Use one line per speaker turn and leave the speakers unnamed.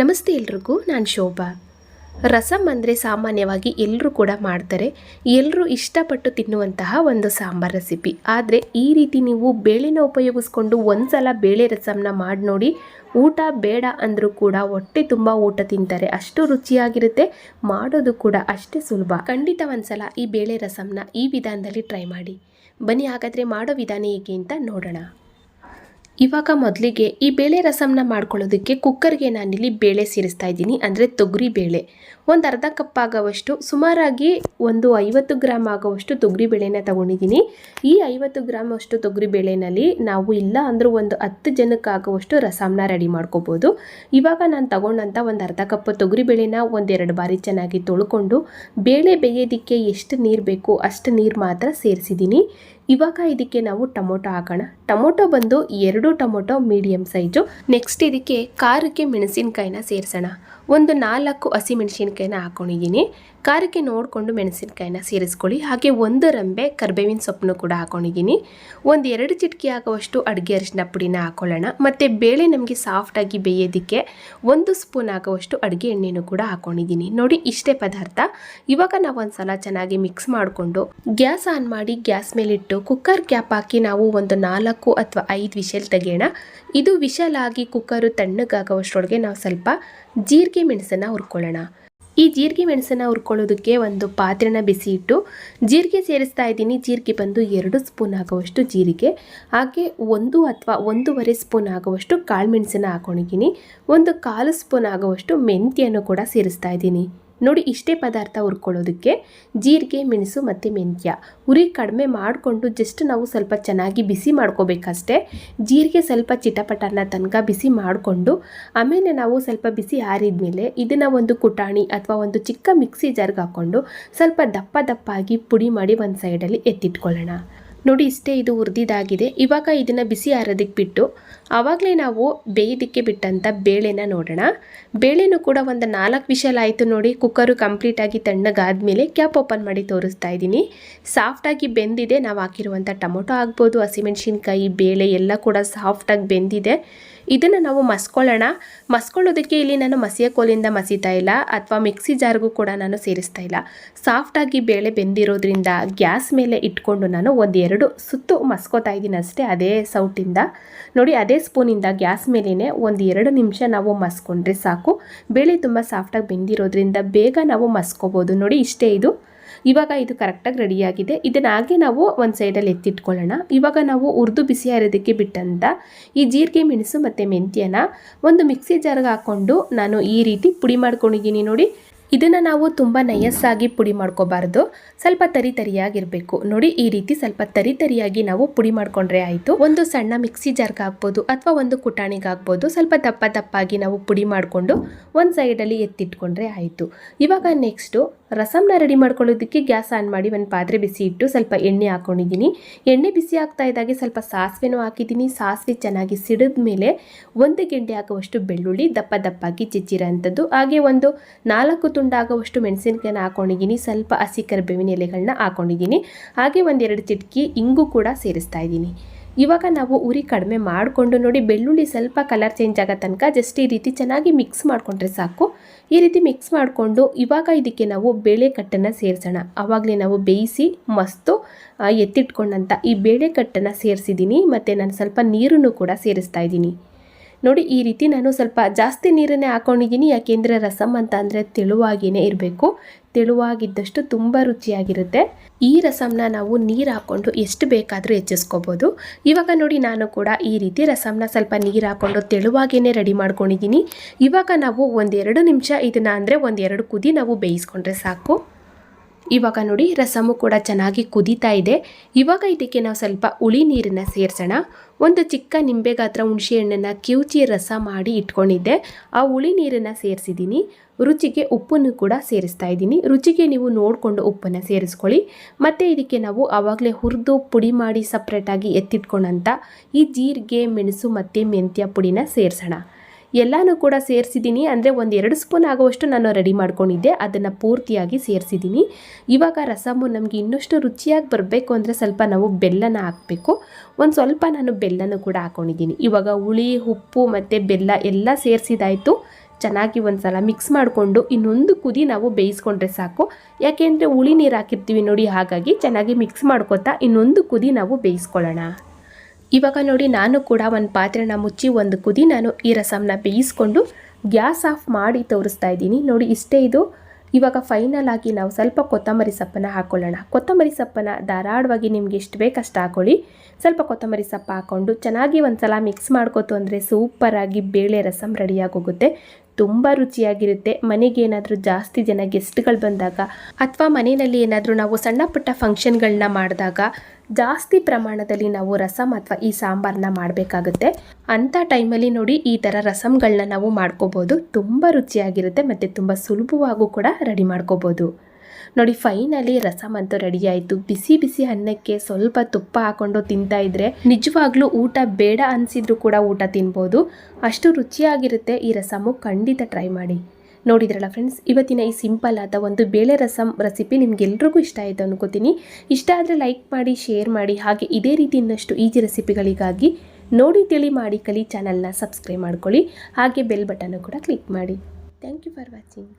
ನಮಸ್ತೆ ಎಲ್ರಿಗೂ, ನಾನು ಶೋಭಾ. ರಸಮ್ ಅಂದರೆ ಸಾಮಾನ್ಯವಾಗಿ ಎಲ್ಲರೂ ಕೂಡ ಮಾಡ್ತಾರೆ. ಎಲ್ಲರೂ ಇಷ್ಟಪಟ್ಟು ತಿನ್ನುವಂತಹ ಒಂದು ಸಾಂಬಾರ್ ರೆಸಿಪಿ ಆದರೆ ಈ ರೀತಿ ನೀವು ಬೇಳೆನ ಉಪಯೋಗಿಸ್ಕೊಂಡು ಒಂದ್ಸಲ ಬೇಳೆ ರಸಮ್ನ ಮಾಡಿ ನೋಡಿ, ಊಟ ಬೇಡ ಅಂದರೂ ಕೂಡ ಹೊಟ್ಟೆ ತುಂಬ ಊಟ ತಿಂತಾರೆ. ಅಷ್ಟು ರುಚಿಯಾಗಿರುತ್ತೆ, ಮಾಡೋದು ಕೂಡ ಅಷ್ಟೇ ಸುಲಭ. ಖಂಡಿತ ಒಂದ್ಸಲ ಈ ಬೇಳೆ ರಸಮ್ನ ಈ ವಿಧಾನದಲ್ಲಿ ಟ್ರೈ ಮಾಡಿ. ಬನ್ನಿ, ಹಾಗಾದರೆ ಮಾಡೋ ವಿಧಾನ ಹೇಗೆ ಅಂತ ನೋಡೋಣ. ಇವಾಗ ಮೊದಲಿಗೆ ಈ ಬೇಳೆ ರಸಮ್ನ ಮಾಡ್ಕೊಳ್ಳೋದಕ್ಕೆ ಕುಕ್ಕರ್ಗೆ ನಾನಿಲ್ಲಿ ಬೇಳೆ ಸೇರಿಸ್ತಾ ಇದ್ದೀನಿ, ಅಂದರೆ ತೊಗರಿ ಬೇಳೆ. ಒಂದು ಅರ್ಧ ಕಪ್ ಆಗೋವಷ್ಟು, ಸುಮಾರಾಗಿ ಒಂದು ಐವತ್ತು ಗ್ರಾಮ್ ಆಗೋವಷ್ಟು ತೊಗರಿ ಬೇಳೆನ ತಗೊಂಡಿದ್ದೀನಿ. ಈ ಐವತ್ತು ಗ್ರಾಮ್ ಅಷ್ಟು ತೊಗರಿ ಬೇಳೆನಲ್ಲಿ ನಾವು ಇಲ್ಲ ಅಂದರೂ ಒಂದು ಹತ್ತು ಜನಕ್ಕಾಗುವಷ್ಟು ರಸಮ್ನ ರೆಡಿ ಮಾಡ್ಕೋಬೋದು. ಇವಾಗ ನಾನು ತಗೊಂಡಂಥ ಒಂದು ಅರ್ಧ ಕಪ್ ತೊಗರಿ ಬೇಳೆನ ಒಂದೆರಡು ಬಾರಿ ಚೆನ್ನಾಗಿ ತೊಳ್ಕೊಂಡು, ಬೇಳೆ ಬೇಯೋದಕ್ಕೆ ಎಷ್ಟು ನೀರು ಬೇಕು ಅಷ್ಟು ನೀರು ಮಾತ್ರ ಸೇರಿಸಿದ್ದೀನಿ. ಇವಾಗ ಇದಕ್ಕೆ ನಾವು ಟೊಮೊಟೊ ಹಾಕೋಣ. ಟೊಮೊಟೊ ಬಂದು ಎರಡು ಟೊಮೊಟೊ ಮೀಡಿಯಂ ಸೈಜು. ನೆಕ್ಸ್ಟ್ ಇದಕ್ಕೆ ಖಾರಕ್ಕೆ ಮೆಣಸಿನ್ಕಾಯಿನ ಸೇರಿಸೋಣ. ಒಂದು ನಾಲ್ಕು ಹಸಿ ಮೆಣಸಿನ್ಕಾಯಿನ ಹಾಕೊಂಡಿದ್ದೀನಿ. ಖಾರಕ್ಕೆ ನೋಡಿಕೊಂಡು ಮೆಣಸಿನಕಾಯಿನ ಸೇರಿಸ್ಕೊಳ್ಳಿ. ಹಾಗೆ ಒಂದು ರಂಬೆ ಕರ್ಬೇವಿನ ಸೊಪ್ಪನ್ನು ಕೂಡ ಹಾಕೊಂಡಿದ್ದೀನಿ. ಒಂದು ಎರಡು ಚಿಟಕಿ ಆಗುವಷ್ಟು ಅಡುಗೆ ಅರಿಶಿನ ಪುಡಿನ ಹಾಕೊಳ್ಳೋಣ. ಮತ್ತು ಬೇಳೆ ನಮಗೆ ಸಾಫ್ಟಾಗಿ ಬೇಯೋದಕ್ಕೆ ಒಂದು ಸ್ಪೂನ್ ಆಗುವಷ್ಟು ಅಡುಗೆ ಎಣ್ಣೆನೂ ಕೂಡ ಹಾಕೊಂಡಿದ್ದೀನಿ. ನೋಡಿ, ಇಷ್ಟೇ ಪದಾರ್ಥ. ಇವಾಗ ನಾವು ಒಂದು ಸಲ ಚೆನ್ನಾಗಿ ಮಿಕ್ಸ್ ಮಾಡಿಕೊಂಡು ಗ್ಯಾಸ್ ಆನ್ ಮಾಡಿ ಗ್ಯಾಸ್ ಮೇಲಿಟ್ಟು ಕುಕ್ಕರ್ ಕ್ಯಾಪ್ ಹಾಕಿ ನಾವು ಒಂದು ನಾಲ್ಕು ಅಥವಾ ಐದು ವಿಷಲ್ ತೆಗೆಯೋಣ. ಇದು ವಿಶಲಾಗಿ ಕುಕ್ಕರು ತಣ್ಣಗಾಗುವಷ್ಟರೊಳಗೆ ನಾವು ಸ್ವಲ್ಪ ಜೀರಿಗೆ ಮೆಣಸನ್ನು ಹುರ್ಕೊಳ್ಳೋಣ. ಈ ಜೀರಿಗೆ ಮೆಣಸನ್ನು ಹುರ್ಕೊಳ್ಳೋದಕ್ಕೆ ಒಂದು ಪಾತ್ರೆನ ಬಿಸಿ ಇಟ್ಟು ಜೀರಿಗೆ ಸೇರಿಸ್ತಾ ಇದ್ದೀನಿ. ಜೀರಿಗೆ ಬಂದು ಎರಡು ಸ್ಪೂನ್ ಆಗುವಷ್ಟು ಜೀರಿಗೆ. ಹಾಗೆ ಒಂದು ಅಥವಾ ಒಂದೂವರೆ ಸ್ಪೂನ್ ಆಗುವಷ್ಟು ಕಾಳು ಮೆಣಸನ್ನು ಹಾಕೊಂಡಿದ್ದೀನಿ. ಒಂದು ಕಾಲು ಸ್ಪೂನ್ ಆಗುವಷ್ಟು ಮೆಂತ್ಯನ್ನು ಕೂಡ ಸೇರಿಸ್ತಾ ಇದ್ದೀನಿ. ನೋಡಿ ಇಷ್ಟೇ ಪದಾರ್ಥ ಹುರ್ಕೊಳ್ಳೋದಕ್ಕೆ ಜೀರಿಗೆ, ಮೆಣಸು ಮತ್ತು ಮೆಂತ್ಯ. ಉರಿ ಕಡಿಮೆ ಮಾಡಿಕೊಂಡು ಜಸ್ಟ್ ನಾವು ಸ್ವಲ್ಪ ಚೆನ್ನಾಗಿ ಬಿಸಿ ಮಾಡ್ಕೋಬೇಕಷ್ಟೇ. ಜೀರಿಗೆ ಸ್ವಲ್ಪ ಚಿಟಪಟನ ತನಕ ಬಿಸಿ ಮಾಡಿಕೊಂಡು, ಆಮೇಲೆ ನಾವು ಸ್ವಲ್ಪ ಬಿಸಿ ಆರಿದ್ಮೇಲೆ ಇದನ್ನು ಒಂದು ಕುಟಾಣಿ ಅಥವಾ ಒಂದು ಚಿಕ್ಕ ಮಿಕ್ಸಿ ಜಾರ್ಗೆ ಹಾಕ್ಕೊಂಡು ಸ್ವಲ್ಪ ದಪ್ಪ ದಪ್ಪಾಗಿ ಪುಡಿ ಮಾಡಿ ಒಂದು ಸೈಡಲ್ಲಿ ಎತ್ತಿಟ್ಕೊಳ್ಳೋಣ. ನೋಡಿ ಇಷ್ಟೇ ಇದು ಉರಿದಿದ್ದಾಗಿದೆ ಇವಾಗ ಇದನ್ನು ಬಿಸಿ ಆರೋದಕ್ಕೆ ಬಿಟ್ಟು ಆವಾಗಲೇ ನಾವು ಬೇಯೋದಕ್ಕೆ ಬಿಟ್ಟಂಥ ಬೇಳೆನ ನೋಡೋಣ. ಬೇಳೆನೂ ಕೂಡ ಒಂದು ನಾಲ್ಕು ವಿಷಲ್ ಆಯಿತು ನೋಡಿ. ಕುಕ್ಕರು ಕಂಪ್ಲೀಟಾಗಿ ತಣ್ಣಗಾದ್ಮೇಲೆ ಕ್ಯಾಪ್ ಓಪನ್ ಮಾಡಿ ತೋರಿಸ್ತಾ ಇದ್ದೀನಿ. ಸಾಫ್ಟಾಗಿ ಬೆಂದಿದೆ. ನಾವು ಹಾಕಿರುವಂಥ ಟೊಮೊಟೊ ಆಗ್ಬೋದು, ಹಸಿಮೆಣ್ಸಿನ್ಕಾಯಿ, ಬೇಳೆ ಎಲ್ಲ ಕೂಡ ಸಾಫ್ಟಾಗಿ ಬೆಂದಿದೆ. ಇದನ್ನು ನಾವು ಮಸ್ಕೊಳ್ಳೋಣ. ಮಸ್ಕೊಳ್ಳೋದಕ್ಕೆ ಇಲ್ಲಿ ನಾನು ಮಸಿಯ ಕೋಲಿಂದ ಮಸಿತಾ ಇಲ್ಲ, ಅಥವಾ ಮಿಕ್ಸಿ ಜಾರ್ಗೂ ಕೂಡ ನಾನು ಸೇರಿಸ್ತಾ ಇಲ್ಲ. ಸಾಫ್ಟಾಗಿ ಬೇಳೆ ಬೆಂದಿರೋದ್ರಿಂದ ಗ್ಯಾಸ್ ಮೇಲೆ ಇಟ್ಕೊಂಡು ನಾನು ಒಂದೆರಡು ಸುತ್ತು ಮಸ್ಕೋತಾ ಇದ್ದೀನಿ ಅಷ್ಟೇ, ಅದೇ ಸೌಟಿಂದ. ನೋಡಿ, ಅದೇ ಸ್ಪೂನಿಂದ ಗ್ಯಾಸ್ ಮೇಲೇ ಒಂದು ಎರಡು ನಿಮಿಷ ನಾವು ಮಸ್ಕೊಂಡ್ರೆ ಸಾಕು. ಬೇಳೆ ತುಂಬ ಸಾಫ್ಟಾಗಿ ಬೆಂದಿರೋದ್ರಿಂದ ಬೇಗ ನಾವು ಮಸ್ಕೋಬೋದು. ನೋಡಿ, ಇಷ್ಟೇ ಇದು. ಇವಾಗ ಇದು ಕರೆಕ್ಟಾಗಿ ರೆಡಿಯಾಗಿದೆ. ಇದನ್ನ ಹಾಗೆ ನಾವು ಒಂದು ಸೈಡಲ್ಲಿ ಎತ್ತಿಟ್ಕೊಳ್ಳೋಣ. ಇವಾಗ ನಾವು ಉರ್ದು ಬಿಸಿ ಇರೋದಕ್ಕೆ ಬಿಟ್ಟಂತ ಈ ಜೀರಿಗೆ, ಮೆಣಸು ಮತ್ತು ಮೆಂತ್ಯನ ಒಂದು ಮಿಕ್ಸಿ ಜಾರ್ಗೆ ಹಾಕ್ಕೊಂಡು ನಾನು ಈ ರೀತಿ ಪುಡಿ ಮಾಡ್ಕೊಂಡಿದ್ದೀನಿ ನೋಡಿ. ಇದನ್ನು ನಾವು ತುಂಬ ನಯಸ್ಸಾಗಿ ಪುಡಿ ಮಾಡ್ಕೋಬಾರ್ದು. ಸ್ವಲ್ಪ ತರಿ ತರಿಯಾಗಿರಬೇಕು. ನೋಡಿ ಈ ರೀತಿ ಸ್ವಲ್ಪ ತರಿ ತರಿಯಾಗಿ ನಾವು ಪುಡಿ ಮಾಡ್ಕೊಂಡ್ರೆ ಆಯಿತು. ಒಂದು ಸಣ್ಣ ಮಿಕ್ಸಿ ಜಾರ್ಗೆ ಹಾಕ್ಬೋದು ಅಥವಾ ಒಂದು ಕುಟಾಣಿಗೆ ಹಾಕ್ಬೋದು. ಸ್ವಲ್ಪ ದಪ್ಪ ದಪ್ಪಾಗಿ ನಾವು ಪುಡಿ ಮಾಡಿಕೊಂಡು ಒಂದು ಸೈಡಲ್ಲಿ ಎತ್ತಿಟ್ಕೊಂಡ್ರೆ ಆಯಿತು. ಇವಾಗ ನೆಕ್ಸ್ಟು ರಸಮ್ನ ರೆಡಿ ಮಾಡ್ಕೊಳ್ಳೋದಕ್ಕೆ ಗ್ಯಾಸ್ ಆನ್ ಮಾಡಿ ಒಂದು ಪಾತ್ರೆ ಬಿಸಿ ಇಟ್ಟು ಸ್ವಲ್ಪ ಎಣ್ಣೆ ಹಾಕ್ಕೊಂಡಿದ್ದೀನಿ ಎಣ್ಣೆ ಬಿಸಿ ಆಗ್ತಾ ಇದ್ದಾಗೆ ಸ್ವಲ್ಪ ಸಾಸಿವೆನೂ ಹಾಕಿದ್ದೀನಿ. ಸಾಸಿವೆ ಚೆನ್ನಾಗಿ ಸಿಡಿದ ಮೇಲೆ ಒಂದು ಗೆಂಡೆ ಹಾಕುವಷ್ಟು ಬೆಳ್ಳುಳ್ಳಿ, ದಪ್ಪ ದಪ್ಪಾಗಿ ಚಿಚ್ಚಿರೋಂಥದ್ದು ಹಾಗೆ ಒಂದು ನಾಲ್ಕು ತುಂಡಾಗುವಷ್ಟು ಮೆಣಸಿನಕಾಯಿನ ಹಾಕೊಂಡಿದ್ದೀನಿ. ಸ್ವಲ್ಪ ಹಸಿ ಕರಿಬೇವಿನ ಎಲೆಗಳನ್ನ ಹಾಕೊಂಡಿದ್ದೀನಿ. ಹಾಗೆ ಒಂದೆರಡು ಚಿಟಕಿ ಇಂಗು ಕೂಡ ಸೇರಿಸ್ತಾ ಇದ್ದೀನಿ. ಇವಾಗ ನಾವು ಉರಿ ಕಡಿಮೆ ಮಾಡಿಕೊಂಡು ನೋಡಿ, ಬೆಳ್ಳುಳ್ಳಿ ಸ್ವಲ್ಪ ಕಲರ್ ಚೇಂಜ್ ಆಗೋ ತನಕ ಜಸ್ಟ್ ಈ ರೀತಿ ಚೆನ್ನಾಗಿ ಮಿಕ್ಸ್ ಮಾಡಿಕೊಂಡ್ರೆ ಸಾಕು. ಈ ರೀತಿ ಮಿಕ್ಸ್ ಮಾಡಿಕೊಂಡು ಇವಾಗ ಇದಕ್ಕೆ ನಾವು ಬೇಳೆ ಕಟ್ಟನ್ನು ಸೇರಿಸೋಣ. ಆವಾಗಲೇ ನಾವು ಬೇಯಿಸಿ, ಮಸ್ತು ಎತ್ತಿಟ್ಕೊಂಡಂಥ ಈ ಬೇಳೆ ಕಟ್ಟನ್ನು ಸೇರಿಸಿದ್ದೀನಿ. ಮತ್ತು ನಾನು ಸ್ವಲ್ಪ ನೀರನ್ನು ಕೂಡ ಸೇರಿಸ್ತಾ ಇದ್ದೀನಿ. ನೋಡಿ, ಈ ರೀತಿ ನಾನು ಸ್ವಲ್ಪ ಜಾಸ್ತಿ ನೀರನ್ನೇ ಹಾಕೊಂಡಿದ್ದೀನಿ. ಯಾಕೆಂದರೆ ರಸಮ್ ಅಂತ ಅಂದರೆ ತೆಳುವಾಗಿಯೇ ಇರಬೇಕು. ತೆಳುವಾಗಿದ್ದಷ್ಟು ತುಂಬ ರುಚಿಯಾಗಿರುತ್ತೆ. ಈ ರಸಮ್ನ ನಾವು ನೀರು ಹಾಕ್ಕೊಂಡು ಎಷ್ಟು ಬೇಕಾದರೂ ಹೆಚ್ಚಿಸ್ಕೋಬೋದು. ಇವಾಗ ನೋಡಿ, ನಾನು ಕೂಡ ಈ ರೀತಿ ರಸಮ್ನ ಸ್ವಲ್ಪ ನೀರು ಹಾಕ್ಕೊಂಡು ತೆಳುವಾಗಿಯೇ ರೆಡಿ ಮಾಡ್ಕೊಂಡಿದ್ದೀನಿ. ಇವಾಗ ನಾವು ಒಂದೆರಡು ನಿಮಿಷ ಇದನ್ನು ಅಂದರೆ ಒಂದೆರಡು ಕುದಿ ನಾವು ಬೇಯಿಸ್ಕೊಂಡ್ರೆ ಸಾಕು. ಇವಾಗ ನೋಡಿ, ರಸಮು ಕೂಡ ಚೆನ್ನಾಗಿ ಕುದೀತಾ ಇದೆ. ಇವಾಗ ಇದಕ್ಕೆ ನಾವು ಸ್ವಲ್ಪ ಹುಳಿ ನೀರನ್ನು ಸೇರಿಸೋಣ. ಒಂದು ಚಿಕ್ಕ ನಿಂಬೆ ಗಾತ್ರ ಹುಣಸೆ ಹಣ್ಣನ್ನು ಕಿವುಚಿ ರಸ ಮಾಡಿ ಇಟ್ಕೊಂಡಿದ್ದೆ. ಆ ಹುಳಿ ನೀರನ್ನು ಸೇರಿಸಿದ್ದೀನಿ. ರುಚಿಗೆ ಉಪ್ಪನ್ನು ಕೂಡ ಸೇರಿಸ್ತಾ ಇದ್ದೀನಿ. ರುಚಿಗೆ ನೀವು ನೋಡಿಕೊಂಡು ಉಪ್ಪನ್ನು ಸೇರಿಸ್ಕೊಳ್ಳಿ. ಮತ್ತು ಇದಕ್ಕೆ ನಾವು ಆವಾಗಲೇ ಹುರಿದು ಪುಡಿ ಮಾಡಿ ಸಪ್ರೇಟಾಗಿ ಎತ್ತಿಟ್ಕೊಂಡಂಥ ಈ ಜೀರಿಗೆ, ಮೆಣಸು ಮತ್ತು ಮೆಂತ್ಯ ಪುಡಿನ ಸೇರಿಸೋಣ. ಎಲ್ಲನೂ ಕೂಡ ಸೇರಿಸಿದ್ದೀನಿ. ಅಂದರೆ ಒಂದು ಎರಡು ಸ್ಪೂನ್ ಆಗುವಷ್ಟು ನಾನು ರೆಡಿ ಮಾಡ್ಕೊಂಡಿದ್ದೆ. ಅದನ್ನು ಪೂರ್ತಿಯಾಗಿ ಸೇರಿಸಿದ್ದೀನಿ. ಇವಾಗ ರಸಮು ನಮಗೆ ಇನ್ನಷ್ಟು ರುಚಿಯಾಗಿ ಬರಬೇಕು ಅಂದರೆ ಸ್ವಲ್ಪ ನಾವು ಬೆಲ್ಲನ ಹಾಕಬೇಕು. ಒಂದು ಸ್ವಲ್ಪ ನಾನು ಬೆಲ್ಲನೂ ಕೂಡ ಹಾಕ್ಕೊಂಡಿದ್ದೀನಿ ಇವಾಗ ಹುಳಿ, ಉಪ್ಪು ಮತ್ತು ಬೆಲ್ಲ ಎಲ್ಲ ಸೇರಿಸಿದಾಯಿತು. ಚೆನ್ನಾಗಿ ಒಂದ್ಸಲ ಮಿಕ್ಸ್ ಮಾಡಿಕೊಂಡು ಇನ್ನೊಂದು ಕುದಿ ನಾವು ಬೇಯಿಸ್ಕೊಂಡ್ರೆ ಸಾಕು. ಯಾಕೆಂದರೆ ಹುಳಿ ನೀರು ಹಾಕಿರ್ತೀವಿ ನೋಡಿ ಹಾಗಾಗಿ ಚೆನ್ನಾಗಿ ಮಿಕ್ಸ್ ಮಾಡ್ಕೊತಾ ಇನ್ನೊಂದು ಕುದಿ ನಾವು ಬೇಯಿಸ್ಕೊಳ್ಳೋಣ. ಇವಾಗ ನೋಡಿ ನಾನು ಕೂಡ ಒಂದು ಪಾತ್ರೆನ ಮುಚ್ಚಿ ಒಂದು ಕುದಿ ನಾನು ಈ ರಸಮ್ನ ಬೇಯಿಸ್ಕೊಂಡು ಗ್ಯಾಸ್ ಆಫ್ ಮಾಡಿ ತೋರಿಸ್ತಾ ಇದ್ದೀನಿ. ನೋಡಿ ಇಷ್ಟೇ ಇದು. ಇವಾಗ ಫೈನಲ್ ಆಗಿ ನಾವು ಸ್ವಲ್ಪ ಕೊತ್ತಂಬರಿ ಸೊಪ್ಪನ್ನು ಹಾಕ್ಕೊಳ್ಳೋಣ ಕೊತ್ತಂಬರಿ ಸೊಪ್ಪನ್ನು ಧಾರಾಳವಾಗಿ ನಿಮ್ಗೆ ಎಷ್ಟು ಬೇಕಷ್ಟು ಹಾಕೊಳ್ಳಿ. ಸ್ವಲ್ಪ ಕೊತ್ತಂಬರಿ ಸೊಪ್ಪು ಹಾಕ್ಕೊಂಡು ಚೆನ್ನಾಗಿ ಒಂದು ಸಲ ಮಿಕ್ಸ್ ಮಾಡ್ಕೋತು ಅಂದರೆ ಸೂಪರಾಗಿ ಬೇಳೆ ರಸಮ್ ರೆಡಿಯಾಗಿ ಹೋಗುತ್ತೆ ತುಂಬ ರುಚಿಯಾಗಿರುತ್ತೆ. ಮನೆಗೆ ಏನಾದರೂ ಜಾಸ್ತಿ ಜನ ಗೆಸ್ಟ್ಗಳು ಬಂದಾಗ ಅಥವಾ ಮನೆಯಲ್ಲಿ ಏನಾದರೂ ನಾವು ಸಣ್ಣ ಪುಟ್ಟ ಫಂಕ್ಷನ್ಗಳನ್ನ ಮಾಡಿದಾಗ ಜಾಸ್ತಿ ಪ್ರಮಾಣದಲ್ಲಿ ನಾವು ರಸಮ್ ಅಥವಾ ಈ ಸಾಂಬಾರನ್ನ ಮಾಡಬೇಕಾಗುತ್ತೆ. ಅಂಥ ಟೈಮಲ್ಲಿ ನೋಡಿ ಈ ಥರ ರಸಮ್ಗಳನ್ನ ನಾವು ಮಾಡ್ಕೋಬೋದು. ತುಂಬ ರುಚಿಯಾಗಿರುತ್ತೆ ಮತ್ತು ತುಂಬ ಸುಲಭವಾಗೂ ಕೂಡ ರೆಡಿ ಮಾಡ್ಕೋಬೋದು. ನೋಡಿ ಫೈನಲಿ ರಸಮ್ ಅಂತೂ ರೆಡಿ ಆಯಿತು. ಬಿಸಿ ಬಿಸಿ ಅನ್ನಕ್ಕೆ ಸ್ವಲ್ಪ ತುಪ್ಪ ಹಾಕೊಂಡು ತಿಂತಾ ಇದ್ರೆ ನಿಜವಾಗ್ಲೂ ಊಟ ಬೇಡ ಅನಿಸಿದ್ರು ಕೂಡ ಊಟ ತಿನ್ಬೋದು. ಅಷ್ಟು ರುಚಿಯಾಗಿರುತ್ತೆ ಈ ರಸಮು, ಖಂಡಿತ ಟ್ರೈ ಮಾಡಿ. ನೋಡಿದ್ರಲ್ಲ ಫ್ರೆಂಡ್ಸ್ ಇವತ್ತಿನ ಈ ಸಿಂಪಲ್ ಆದ ಒಂದು ಬೇಳೆ ರಸಮ್ ರೆಸಿಪಿ ನಿಮ್ಗೆಲ್ರಿಗೂ ಇಷ್ಟ ಆಯಿತು ಅನ್ಕೋತೀನಿ. ಇಷ್ಟ ಆದರೆ ಲೈಕ್ ಮಾಡಿ ಶೇರ್ ಮಾಡಿ, ಹಾಗೆ ಇದೇ ರೀತಿ ಇನ್ನಷ್ಟು ಈಜಿ ರೆಸಿಪಿಗಳಿಗಾಗಿ ನೋಡಿ, ತಿಳಿ, ಮಾಡಿ, ಕಲಿ ಚಾನಲ್ನ ಸಬ್ಸ್ಕ್ರೈಬ್ ಮಾಡ್ಕೊಳ್ಳಿ. ಹಾಗೆ ಬೆಲ್ ಬಟನ್ನು ಕೂಡ ಕ್ಲಿಕ್ ಮಾಡಿ. Thank you for watching